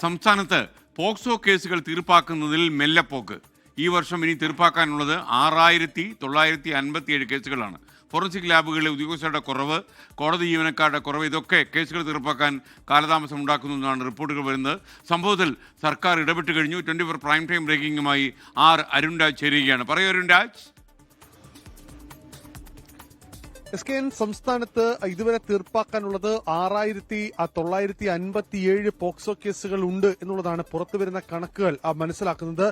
സംസ്ഥാനത്ത് പോക്സോ കേസുകൾ തീർപ്പാക്കുന്നതിൽ മെല്ലെപ്പോക്ക്. ഈ വർഷം ഇനി തീർപ്പാക്കാനുള്ളത് ആറായിരത്തി തൊള്ളായിരത്തി അൻപത്തി ഏഴ് കേസുകളാണ്. ഫോറൻസിക് ലാബുകളിലെ ഉദ്യോഗസ്ഥരുടെ കുറവ് കോടതി ജീവനക്കാരുടെ കുറവ് ഇതൊക്കെ കേസുകൾ തീർപ്പാക്കാൻ കാലതാമസം ഉണ്ടാക്കുന്നു എന്നാണ് റിപ്പോർട്ടുകൾ വരുന്നത്. സംഭവത്തിൽ സർക്കാർ ഇടപെട്ട് കഴിഞ്ഞു. ട്വന്റി ഫോർ പ്രൈം ടൈം ബ്രേക്കിംഗുമായി ആർ അരുൺ രാജ് ചേരുകയാണ്. പറയൂ Arun Raj. S K N സംസ്ഥാനത്ത് ഇതുവരെ തീർപ്പാക്കാനുള്ളത് ആറായിരത്തി തൊള്ളായിരത്തി അൻപത്തിയേഴ് പോക്സോ കേസുകൾ ഉണ്ട് എന്നുള്ളതാണ് പുറത്തുവരുന്ന കണക്കുകൾ. മനസ്സിലാക്കുന്നത്.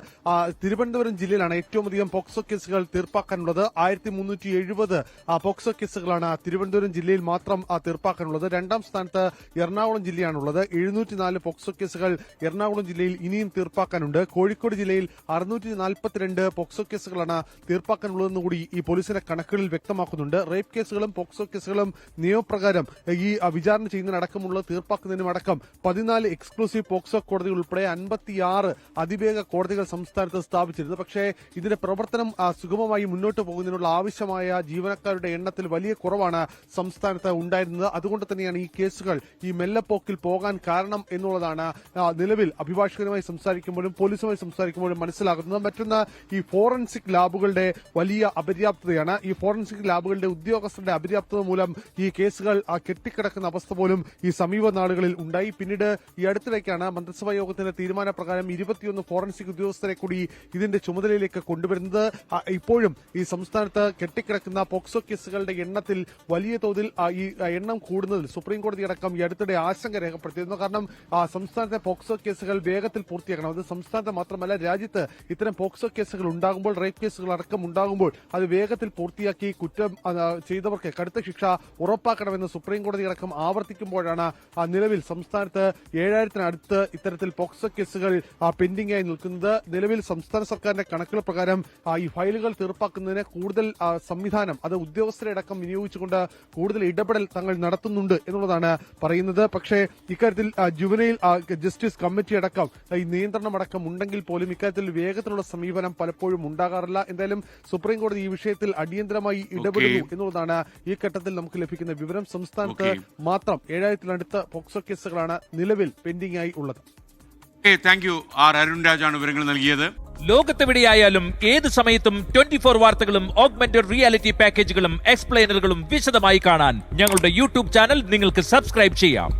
തിരുവനന്തപുരം ജില്ലയിലാണ് ഏറ്റവും അധികം പോക്സോ കേസുകൾ തീർപ്പാക്കാനുള്ളത്. ആയിരത്തി മുന്നൂറ്റി എഴുപത് പോക്സോ കേസുകളാണ് തിരുവനന്തപുരം ജില്ലയിൽ മാത്രം തീർപ്പാക്കാനുള്ളത്. രണ്ടാം സ്ഥാനത്ത് എറണാകുളം ജില്ലയാണുള്ളത്. എഴുന്നൂറ്റി നാല് പോക്സോ കേസുകൾ എറണാകുളം ജില്ലയിൽ ഇനിയും തീർപ്പാക്കാനുണ്ട്. കോഴിക്കോട് ജില്ലയിൽ അറുന്നൂറ്റി നാൽപ്പത്തിരണ്ട് പോക്സോ കേസുകളാണ് തീർപ്പാക്കാനുള്ളതെന്ന് കൂടി ഈ പോലീസിന്റെ കണക്കുകളിൽ വ്യക്തമാക്കുന്നുണ്ട്. റേപ്പ് കേസുകളും പോക്സോ കേസുകളും നിയമപ്രകാരം ഈ വിചാരണ ചെയ്യുന്നതിനടക്കമുള്ള തീർപ്പാക്കുന്നതിനും അടക്കം പതിനാല് എക്സ്ക്ലൂസീവ് പോക്സോ കോടതികൾ ഉൾപ്പെടെ അൻപത്തിയാറ് അതിവേഗ കോടതികൾ സംസ്ഥാനത്ത് സ്ഥാപിച്ചിരുന്നു. പക്ഷേ ഇതിന്റെ പ്രവർത്തനം സുഗമമായി മുന്നോട്ട് പോകുന്നതിനുള്ള ആവശ്യമായ ജീവനക്കാരുടെ എണ്ണത്തിൽ വലിയ കുറവാണ് സംസ്ഥാനത്ത് ഉണ്ടായിരുന്നത്. അതുകൊണ്ട് തന്നെയാണ് ഈ കേസുകൾ ഈ മെല്ലപ്പോക്കിൽ പോകാൻ കാരണം എന്നുള്ളതാണ് നിലവിൽ അഭിഭാഷകരുമായി സംസാരിക്കുമ്പോഴും പോലീസുമായി സംസാരിക്കുമ്പോഴും മനസ്സിലാകുന്നത്. മറ്റൊന്ന് ഈ ഫോറൻസിക് ലാബുകളുടെ വലിയ അപര്യാപ്തതയാണ്. ഈ ഫോറൻസിക് ലാബുകളുടെ ഉദ്യോഗസ്ഥരുടെ അപര്യാപ്തത മൂലം ഈ കേസുകൾ ആ, കെട്ടിക്കിടക്കുന്ന അവസ്ഥ പോലും ഈ സമീപ നാളുകളിൽ ഉണ്ടായി. പിന്നീട് ഈ അടുത്തിടയ്ക്കാണ് മന്ത്രിസഭാ യോഗത്തിന്റെ തീരുമാനപ്രകാരം ഇരുപത്തിയൊന്ന് ഫോറൻസിക് ഉദ്യോഗസ്ഥരെ കൂടി ഇതിന്റെ ചുമതലയിലേക്ക് കൊണ്ടുവരുന്നത്. ഇപ്പോഴും ഈ സംസ്ഥാനത്ത് കെട്ടിക്കിടക്കുന്ന പോക്സോ കേസുകളുടെ എണ്ണത്തിൽ വലിയ തോതിൽ ഈ എണ്ണം കൂടുന്നതിൽ സുപ്രീം കോടതി അടക്കം ഈ അടുത്തിടെ ആശങ്ക രേഖപ്പെടുത്തിയിരുന്നു. കാരണം സംസ്ഥാനത്തെ പോക്സോ കേസുകൾ വേഗത്തിൽ പൂർത്തിയാക്കണം. അത് സംസ്ഥാനത്ത് മാത്രമല്ല രാജ്യത്ത് ഇത്തരം പോക്സോ കേസുകൾ ഉണ്ടാകുമ്പോൾ റേപ്പ് കേസുകൾ അടക്കം ഉണ്ടാകുമ്പോൾ അത് വേഗത്തിൽ പൂർത്തിയാക്കി കുറ്റം ആ, ചെയ്തവർക്ക് കടുത്ത ശിക്ഷ ഉറപ്പാക്കണമെന്ന് സുപ്രീം കോടതി അടക്കം ആവർത്തിക്കുമ്പോഴാണ് നിലവിൽ സംസ്ഥാനത്ത് ഏഴായിരത്തിനടുത്ത് ഇത്തരത്തിൽ പോക്സോ കേസുകൾ പെൻഡിംഗ് ആയി നിൽക്കുന്നത്. നിലവിൽ സംസ്ഥാന സർക്കാരിന്റെ കണക്കുകൾ പ്രകാരം ഈ ഫയലുകൾ തീർപ്പാക്കുന്നതിന് കൂടുതൽ സംവിധാനം അത് ഉദ്യോഗസ്ഥരെ അടക്കം വിനിയോഗിച്ചുകൊണ്ട് കൂടുതൽ ഇടപെടൽ തങ്ങൾ നടത്തുന്നുണ്ട് എന്നുള്ളതാണ് പറയുന്നത്. പക്ഷേ ഇക്കാര്യത്തിൽ ജുവനയിൽ ജസ്റ്റിസ് കമ്മിറ്റി അടക്കം ഈ നിയന്ത്രണം അടക്കം ഉണ്ടെങ്കിൽ പോലും ഇക്കാര്യത്തിൽ വേഗത്തിലുള്ള സമീപനം പലപ്പോഴും ഉണ്ടാകാറില്ല. എന്തായാലും സുപ്രീം കോടതി ഈ വിഷയത്തിൽ അടിയന്തരമായി ഇടപെടുന്നു എന്നുള്ളതാണ് ഈ ഘട്ടത്തിൽ നമുക്ക് ലഭിക്കുന്ന വിവരം സംസ്ഥാനത്ത്. മാത്രം ഏഴായിരത്തിനടുത്ത് പോക്സോ കേസുകളാണ് നിലവിൽ പെൻഡിംഗ് ആയി ഉള്ളത് താങ്ക് യു ആർ അരുൺ രാജാണ് വിവരങ്ങൾ നൽകിയത്. ലോകത്തെവിടെയായാലും ഏത് സമയത്തും ട്വന്റി ഫോർ വാർത്തകളും ഓഗ്മെന്റഡ് റിയാലിറ്റി പാക്കേജുകളും എക്സ്പ്ലെയിനറുകളും വിശദമായി കാണാൻ ഞങ്ങളുടെ യൂട്യൂബ് ചാനൽ നിങ്ങൾക്ക് സബ്സ്ക്രൈബ് ചെയ്യാം.